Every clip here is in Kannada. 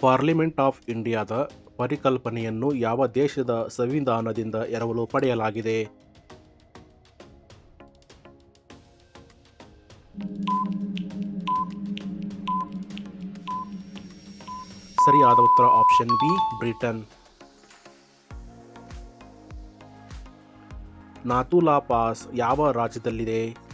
ಪಾರ್ಲಿಮೆಂಟ್ ಆಫ್ ಇಂಡಿಯಾದ ಪರಿಕಲ್ಪನೆಯನ್ನು ಯಾವ ದೇಶದ ಸಂವಿಧಾನದಿಂದ ಎರವಲು ಪಡೆಯಲಾಗಿದೆ? ಸರಿಯಾದ ಉತ್ತರ option B, Britain. Nathula pass ಯಾವ ರಾಜ್ಯದಲ್ಲಿದೆ?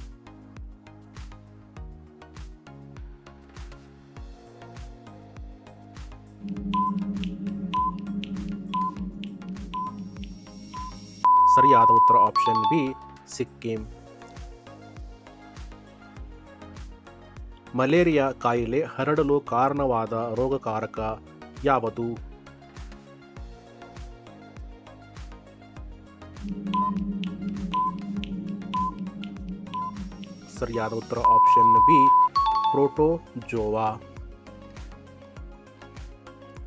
ಸರಿಯಾದ ಉತ್ತರ ಆಪ್ಷನ್ ಬಿ ಸಿಕ್ಕಿಂ. ಮಲೇರಿಯಾ ಕಾಯಿಲೆ ಹರಡಲು ಕಾರಣವಾದ ರೋಗಕಾರಕ ಯಾವುದು? ಸರಿಯಾದ ಉತ್ತರ ಆಪ್ಷನ್ ಬಿ ಪ್ರೋಟೋಜೋವಾ.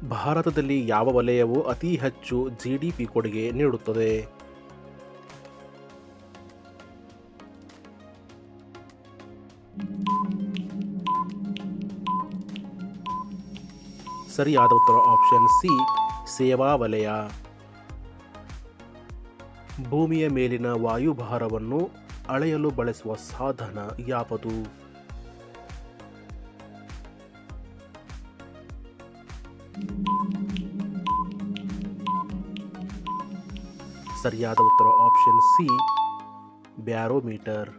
ಭಾರತದಲ್ಲಿ ಯಾವ ವಲಯವು ಅತಿ ಹೆಚ್ಚು ಜಿಡಿಪಿ ಕೊಡುಗೆ ನೀಡುತ್ತದೆ? ಸರಿಯಾದ ಉತ್ತರ ಆಪ್ಷನ್ ಸಿ ಸೇವಾ ವಲಯ. ಭೂಮಿಯ ಮೇಲಿನ ವಾಯುಭಾರವನ್ನು ಅಳೆಯಲು ಬಳಸುವ ಸಾಧನ ಯಾವುದು? ಸರಿಯಾದ ಉತ್ತರ ಆಪ್ಷನ್ ಸಿ ಬ್ಯಾರೋಮೀಟರ್.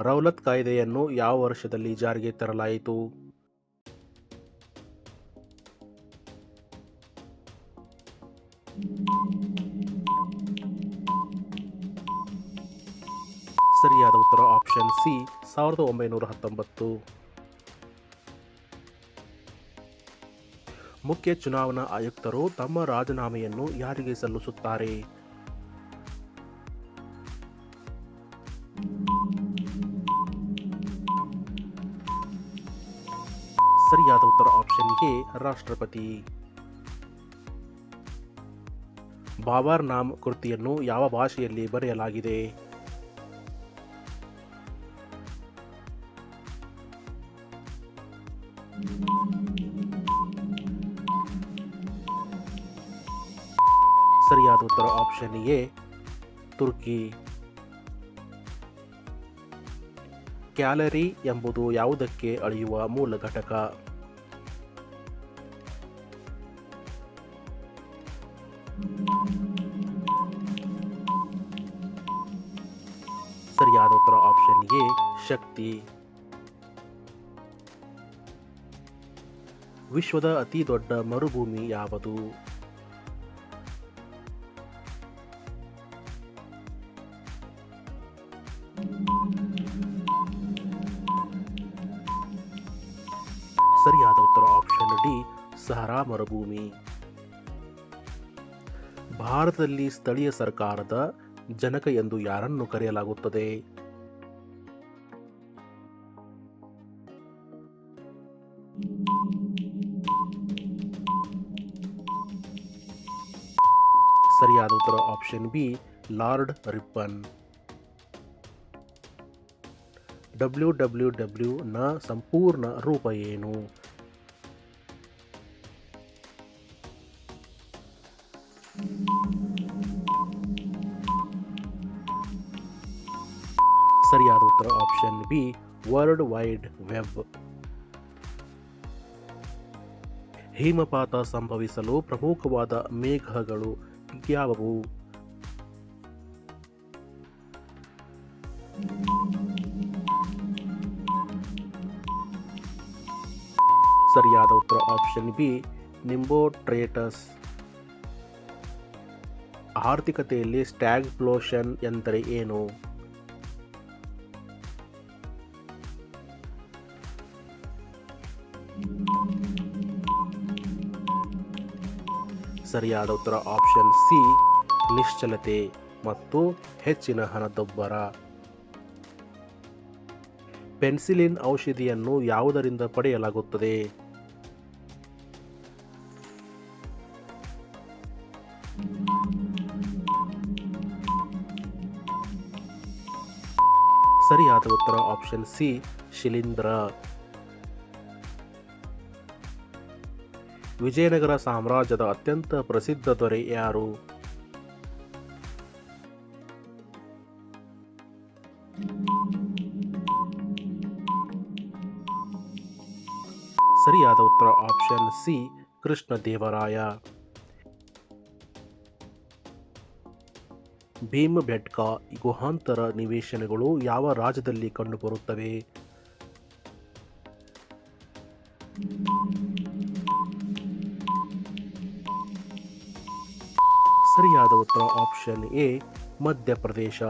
ರೌಲತ್ ಕಾಯ್ದೆಯನ್ನು ಯಾವ ವರ್ಷದಲ್ಲಿ ಜಾರಿಗೆ ತರಲಾಯಿತು? ಸರಿಯಾದ ಉತ್ತರ ಆಪ್ಷನ್ ಸಿ ಸಾವಿರದ ಒಂಬೈನೂರ ಹತ್ತೊಂಬತ್ತು. ಮುಖ್ಯ ಚುನಾವಣಾ ಆಯುಕ್ತರು ತಮ್ಮ ರಾಜೀನಾಮೆಯನ್ನು ಯಾರಿಗೆ ಸಲ್ಲಿಸುತ್ತಾರೆ? ಸರಿಯಾದ ಉತ್ತರ ಆಪ್ಷನ್ ಎ ರಾಷ್ಟ್ರಪತಿ. ಬಾಬಾರ್ ನಾಮ್ ಕೃತಿಯನ್ನು ಯಾವ ಭಾಷೆಯಲ್ಲಿ ಬರೆಯಲಾಗಿದೆ? ಸರಿಯಾದ ಉತ್ತರ ಆಪ್ಷನ್ ಎ, ತುರ್ಕಿ. ಕ್ಯಾಲರಿ ಎಂಬುದು ಯಾವುದಕ್ಕೆ ಅಳೆಯುವ ಮೂಲ ಘಟಕ? ಸರಿಯಾದ ಉತ್ತರ ಆಪ್ಷನ್ ಎ, ಶಕ್ತಿ. ವಿಶ್ವದ ಅತಿ ದೊಡ್ಡ ಮರುಭೂಮಿ ಯಾವುದು? ಸರಿಯಾದ ಉತ್ತರ ಆಪ್ಷನ್ ಡಿ ಸಹರಾ ಮರುಭೂಮಿ. ಭಾರತದಲ್ಲಿ ಸ್ಥಳೀಯ ಸರ್ಕಾರದ ಜನಕ ಎಂದು ಯಾರನ್ನು ಕರೆಯಲಾಗುತ್ತದೆ? ಸರಿಯಾದ ಉತ್ತರ option B Lord Ripon. W W ಡಬ್ಲ್ಯೂನ ಸಂಪೂರ್ಣ ರೂಪ ಏನು? ಸರಿಯಾದ ಉತ್ತರ option B world wide web ಹಿಮಪಾತ ಸಂಭವಿಸಲು ಪ್ರಮುಖವಾದ ಮೇಘಗಳು ಯಾವುವು? ಸರಿಯಾದ ಉತ್ತರ ಆಪ್ಷನ್ ಬಿ ನಿಂಬೋಟ್ರೇಟಸ್ ಆರ್ಥಿಕತೆಯಲ್ಲಿ ಸ್ಟ್ಯಾಗ್ಫ್ಲೋಷನ್ ಎಂದರೆ ಏನು? ಸರಿಯಾದ ಉತ್ತರ ಆಪ್ಷನ್ ಸಿ ನಿಶ್ಚಲತೆ ಮತ್ತು ಹೆಚ್ಚಿನ ಹಣದೊಬ್ಬರ. ಪೆನ್ಸಿಲಿನ್ ಔಷಧಿಯನ್ನು ಯಾವುದರಿಂದ ಪಡೆಯಲಾಗುತ್ತದೆ? ಸರಿಯಾದ ಉತ್ತರ ಆಪ್ಷನ್ ಸಿ, ಶಿಲೀಂಧ್ರ. ವಿಜಯನಗರ ಸಾಮ್ರಾಜ್ಯದ ಅತ್ಯಂತ ಪ್ರಸಿದ್ಧ ದೊರೆ ಯಾರು? ಸರಿಯಾದ ಉತ್ತರ ಆಪ್ಷನ್ ಸಿ, ಕೃಷ್ಣದೇವರಾಯ. ಭೀಮಬೆಟ್ಕಾ, ಗುಹಾಂತರ ನಿವೇಶನಗಳು ಯಾವ ರಾಜ್ಯದಲ್ಲಿ ಕಂಡುಬರುತ್ತವೆ? ಸರಿಯಾದ ಉತ್ತರ ಆಪ್ಷನ್ ಎ, ಮಧ್ಯಪ್ರದೇಶ.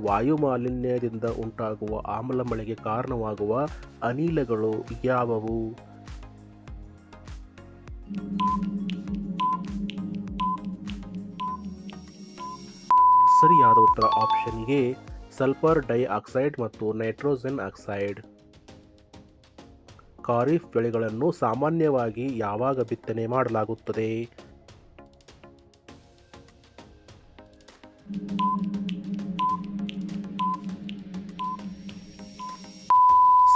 ವಾಯುಮಾಲಿನ್ಯದಿಂದ ಉಂಟಾಗುವ ಆಮ್ಲ ಮಳೆಗೆ ಕಾರಣವಾಗುವ ಅನಿಲಗಳು ಯಾವುವು? ಸರಿಯಾದ ಉತ್ತರ ಆಪ್ಷನ್ಗೆ ಸಲ್ಫರ್ ಡೈಆಕ್ಸೈಡ್ ಮತ್ತು ನೈಟ್ರೋಜನ್ ಆಕ್ಸೈಡ್ ಖಾರಿಫ್ ಬೆಳೆಗಳನ್ನು ಸಾಮಾನ್ಯವಾಗಿ ಯಾವಾಗ ಬಿತ್ತನೆ ಮಾಡಲಾಗುತ್ತದೆ?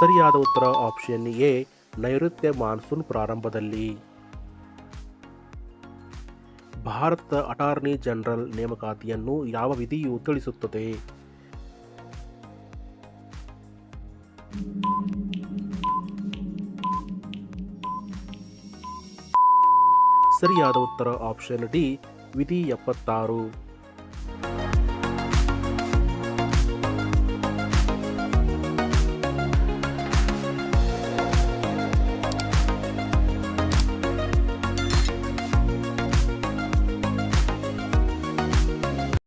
ಸರಿಯಾದ ಉತ್ತರ ಆಪ್ಷನ್ ಎ, ನೈಋತ್ಯ ಮಾನ್ಸೂನ್ ಪ್ರಾರಂಭದಲ್ಲಿ. ಭಾರತ ಅಟಾರ್ನಿ ಜನರಲ್ ನೇಮಕಾತಿಯನ್ನು ಯಾವ ವಿಧಿಯು ತಿಳಿಸುತ್ತದೆ? ಸರಿಯಾದ ಉತ್ತರ ಆಪ್ಷನ್ ಡಿ ವಿಧಿ ಎಪ್ಪತ್ತಾರು.